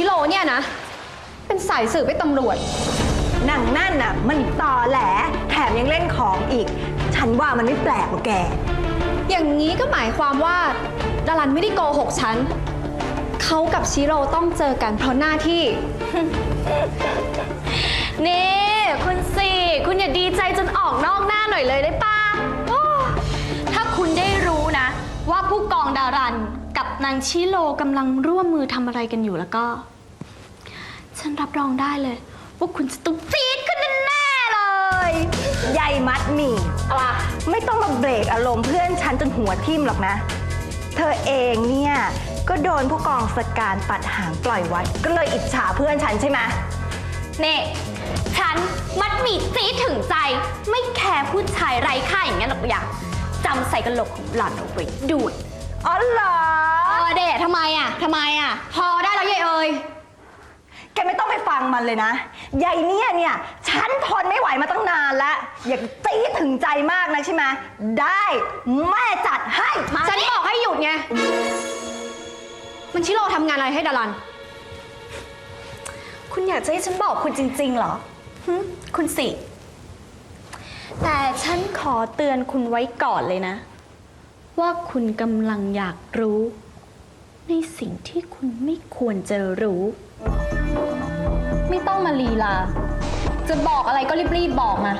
ชิโร่เนี่ยนะ เป็นสายสืบให้ตำรวจ หนังนั่นน่ะ มันตอแหล แถมยังเล่นของอีก ฉันว่ามันไม่แปลกหรอกแก อย่างนี้ก็หมายความว่าดารันไม่ได้โกหกฉัน เขากับชิโร่ต้องเจอกันเพราะหน้าที่ นี่คุณสี่ คุณอย่าดีใจจนออกนอกหน้าหน่อยเลยได้ปะโอ้ถ้าคุณได้รู้นะ ว่าผู้กองดารันกับ นางชิโลกำลังร่วมมือทำอะไรกันอยู่แล้วก็ ฉันรับรองได้เลย ว่าคุณจะต้องฟีดขึ้นแน่ๆเลย ใยมัดหมี่อะไรไม่ต้องมาเบรกอารมณ์เพื่อนฉันจนหัวทิ่มหรอกนะ เธอเองเนี่ย ก็โดนผู้กองสการตัดหางปล่อยวัด ก็เลยอิจฉาเพื่อนฉันใช่ไหมนี่ฉันมัดหมี่ซีดถึงใจ ไม่แคร์ผู้ชายไร้ค่าอย่างนั้นหรอกอย่างจำใส่กระโหลกของหล่อนเอาไว้ดูด อ๋อเหรอเออเดททำไมอะทำไมอะพอได้แล้วยายเอ๋ยแกไม่ต้องไปฟังมันเลยนะยายเนี่ยเนี่ย ฉันทนไม่ไหวมาตั้งนานแล้ว อยากตีดถึงใจมากนะใช่ไหมได้แม่จัดให้มาฉันบอกให้หยุดไง มันชิโร่ทำงานอะไรให้ดารัน คุณอยากจะให้ฉันบอกคุณจริง ๆ เหรอหึคุณสิ แต่ฉันขอเตือนคุณไว้ก่อนเลยนะ ว่าคุณกำลังอยากรู้ ในสิ่งที่คุณไม่ควรจะรู้ ไม่ต้องมาลีลา จะบอกอะไรก็รีบๆบอกมา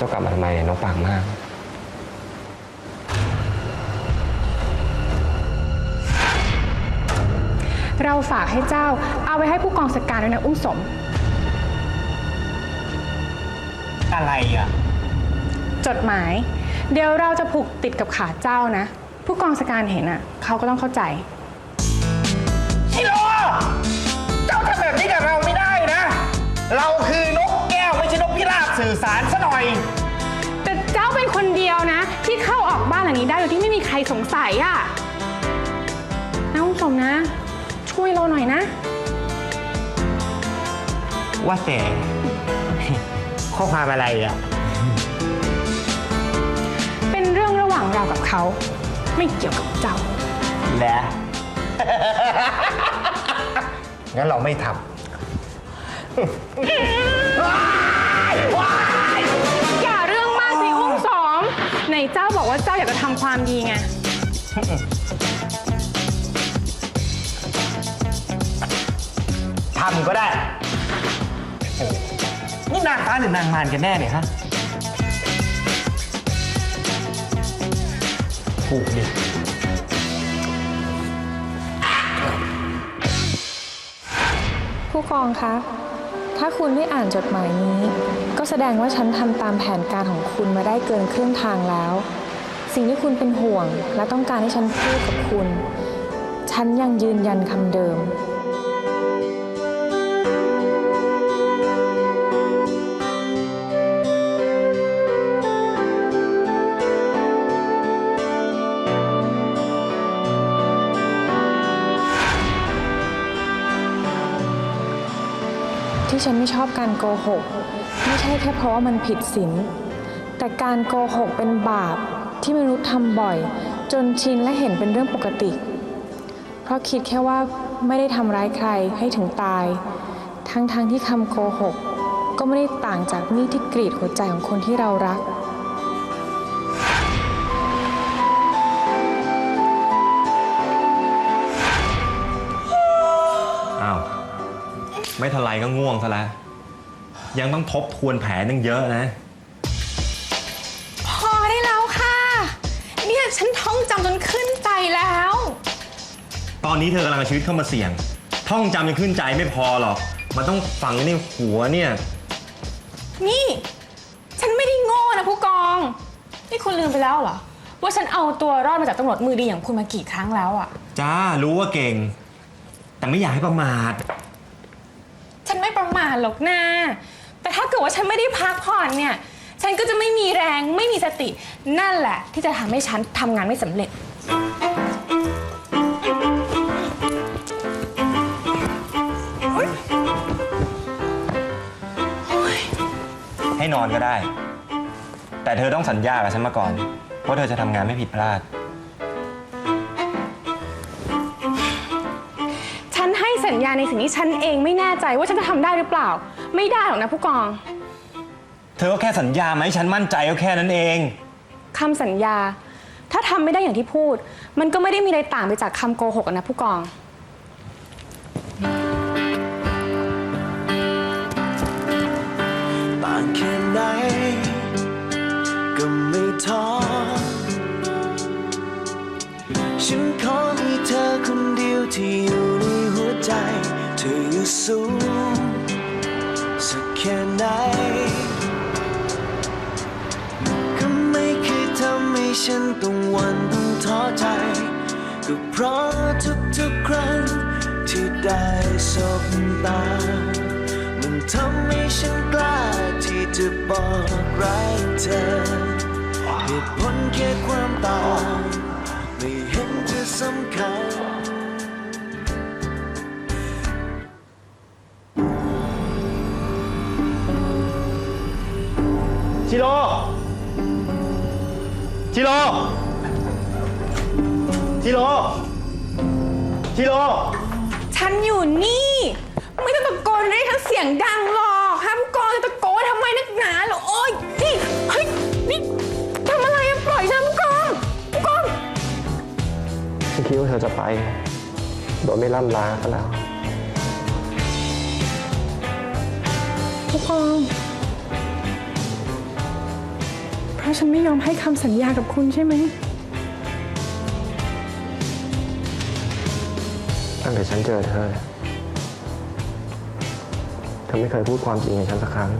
เจ้ากลับมาทำไมเนี่ยน้องปากมาก เราฝากให้เจ้าเอาไปให้ผู้กองสการด้วยนะอุ้มสม อะไรอะ จดหมาย เดี๋ยวเราจะผูกติดกับขาเจ้านะ ผู้กองสการเห็นอะเขาก็ต้องเข้าใจ ชิโร่เจ้าทำแบบนี้กับเราไม่ได้นะ เราคือนก สื่อสารซะหน่อย แต่เจ้าเป็นคนเดียวนะ ที่เข้าออกบ้านหลังนี้ได้โดยที่ไม่มีใครสงสัยอะนะอุ้มสมนะ ช่วยเราหน่อยนะ ว่าแต่ ข้อความอะไรอะ เป็นเรื่องระหว่างเรากับเขา ไม่เกี่ยวกับเจ้าและ งั้นเราไม่ทอ ว่าเจ้าอยากจะทำความดีไงำทำก็ได้นี่นางฟ้าหรือนางมารกันแน่เนี่ยฮะ ถูกดิ ผู้กองคะ ถ้าคุณไม่อ่านจดหมายนี้ ก็แสดงว่าฉันทำตามแผนการของคุณมาได้เกินครึ่งทางแล้ว สิ่งที่คุณเป็นห่วง และต้องการให้ฉันพูดกับคุณ ฉันยังยืนยันคำเดิม ที่ฉันไม่ชอบการโกหก ไม่ใช่แค่เพราะว่ามันผิดศีลแต่การโกหกเป็นบาป ที่มนุษย์ทำบ่อย จนชินและเห็นเป็นเรื่องปกติ เพราะคิดแค่ว่าไม่ได้ทำร้ายใครให้ถึงตาย ทั้งๆทที่คำโกหก ก็ไม่ได้ต่างจากมีดที่กรีดหัวใจของคนที่เรารักอ้าวไม่ทันไรก็ง่วงซะแล้วยังต้องทบทวนแผนยังเยอะนะ อนนี้เธอกำลังเอาชีวิตเข้ามาเสี่ยง ท่องจำยังขึ้นใจไม่พอหรอก มันต้องฝังไว้ในหัวเนี่ย นี่ ฉันไม่ได้โง่นะผู้กอง นี่คุณลืมไปแล้วเหรอ ว่าฉันเอาตัวรอดมาจากตำรวจมือดีอย่างคุณมากี่ครั้งแล้วอะจ้ารู้ว่าเก่ง แต่ไม่อยากให้ประมาท ฉันไม่ประมาหรอกนะ แต่ถ้าเกิดว่าฉันไม่ได้พักผ่อนเนี่ย ฉันก็จะไม่มีแรงไม่มีสติ นั่นแหละ ที่จะทำให้ฉันทำงานไม่สำเร็จ ให้นอนก็ได้ แต่เธอต้องสัญญากับฉันมาก่อนว่าเธอจะทำงานไม่ผิดพลาด ฉันให้สัญญาในสิ่งที่ฉันเองไม่แน่ใจว่าฉันจะทำได้หรือเปล่า ไม่ได้หรอกนะผู้กองเธอก็แค่สัญญาไหมาให้ฉันมั่นใจก็แค่นั้นเอง คำสัญญา ถ้าทำไม่ได้อย่างที่พูด มันก็ไม่ได้มีอะไรต่างไปจากคำโกหกอะนะผู้กอง ไหน ก็ไม่ท้อ ฉันขอให้เธอคนเดียวที่อยู่ในหัวใจ เธออยู่สูงสักแค่ไหน ก็ไม่เคยทำให้ฉันต้องวันต้องท้อใจ ก็เพราะทุกๆครั้งที่ได้สบตา ทำให้ฉันกล้าที่จะบอกรักเธอ เหตุผลแค่ความต่างไม่เห็นจะสำคัญ ชิโร่ชิโร่ชิโร่ชิโร่ฉันอยู่นี่ ไม่ต้องตะโก นเรียกทั้งเสียงดังหรอกห้ามกองจะตะโกนทำไมนักหนาเหรอโอ๊ยนี่เฮ้ยนี่ทำอะไรอะปล่อยฉันผู้กองผู้กองฉันคิดว่าเธอจะไป โดยไม่ล่ำลาก็แล้ว ผู้กอง เพราะฉันไม่ยอมให้คำสัญญากับคุณใช่ไหม ตั้งแต่ฉันเจอเธอ เธอไม่เคยพูดความจริงกับฉันสักครั้ง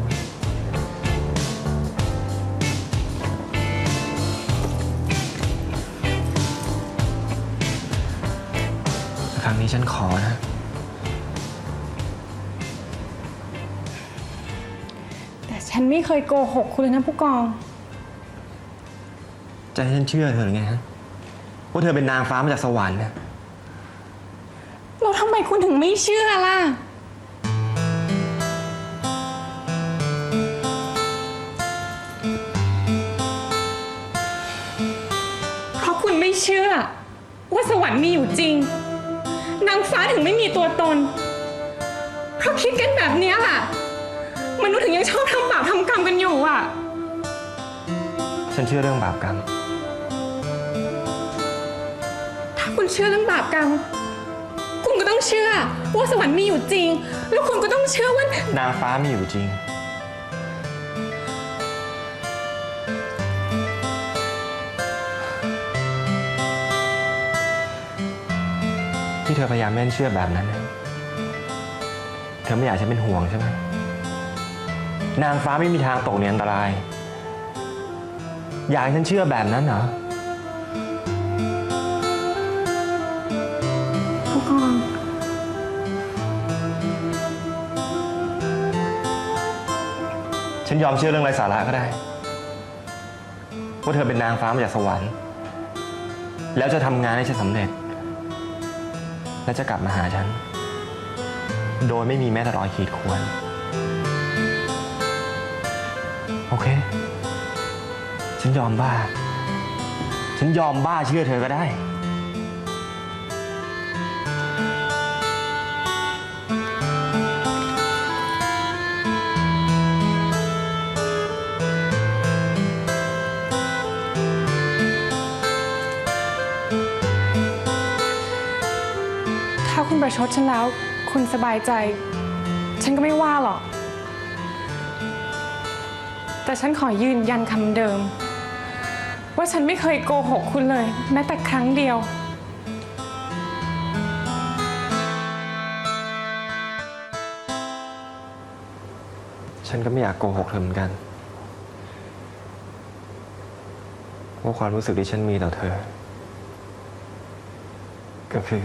ครั้งนี้ฉันขอนะ แต่ฉันไม่เคยโกหกคุณเลยนะผู้กอง จะให้ฉันเชื่อเธอหรือไงฮะว่าเธอเป็นนางฟ้ามาจากสวรรค์นะแล้วทำไมคุณถึงไม่เชื่อล่ะ เพราะคุณไม่เชื่อ ว่าสวรรค์มีอยู่จริง นางฟ้าถึงไม่มีตัวตน เพราะคิดกันแบบเนี้ยล่ะ มนุษย์ถึงยังชอบทำบาปทำกรรมกันอยู่อะ ฉันเชื่อเรื่องบาปกรรม ถ้าคุณเชื่อเรื่องบาปกรรม คุณก็ต้องเชื่อ ว่าสวรรค์มีอยู่จริง แล้วคุณก็ต้องเชื่อว่า นางฟ้ามีอยู่จริง ที่เธอพยายามเล่นเชื่อแบบนั้นนะเธอไม่อยากให้ฉันเป็นห่วงใช่ไหมนางฟ้าไม่มีทางตกในอันตราย อยากให้ฉันเชื่อแบบนั้นเหรอผู้กองฉันยอมเชื่อเรื่องไร้สาระก็ได้ว่าเธอเป็นนางฟ้ามาจากสวรรค์ แล้วจะทำงานให้ฉันสำเร็จ และจะกลับมาหาฉัน โดยไม่มีแม้แต่รอยขีดข่วน โอเค ฉันยอมบ้า ฉันยอมบ้าเชื่อเธอก็ได้ ประชดฉันแล้ว คุณสบายใจ ฉันก็ไม่ว่าหรอก แต่ฉันขอยืนยันคำเดิม ว่าฉันไม่เคยโกหกคุณเลย แม้แต่ครั้งเดียว ฉันก็ไม่อยากโกหกเธอเหมือนกัน ว่าความรู้สึกที่ฉันมีต่อเธอ ก็คือ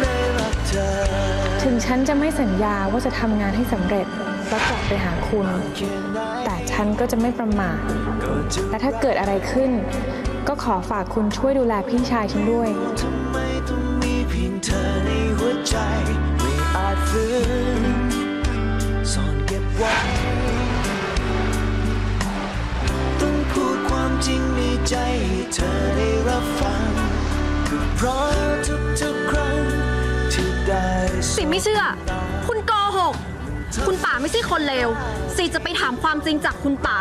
ได้รักเธอถึงฉันจะไม่สัญญาว่าจะทำงานให้สำเร็จแล้วกลับไปหาคุณ แต่ฉันก็จะไม่ประมาทและถ้าเกิดอะไรขึ้น ก็ขอฝากคุณช่วยดูแลพี่ชายฉันด้วย เชื่อ คุณโกหก คุณป๋าไม่ใช่คนเลวสีจะไปถามความจริงจากคุณป๋า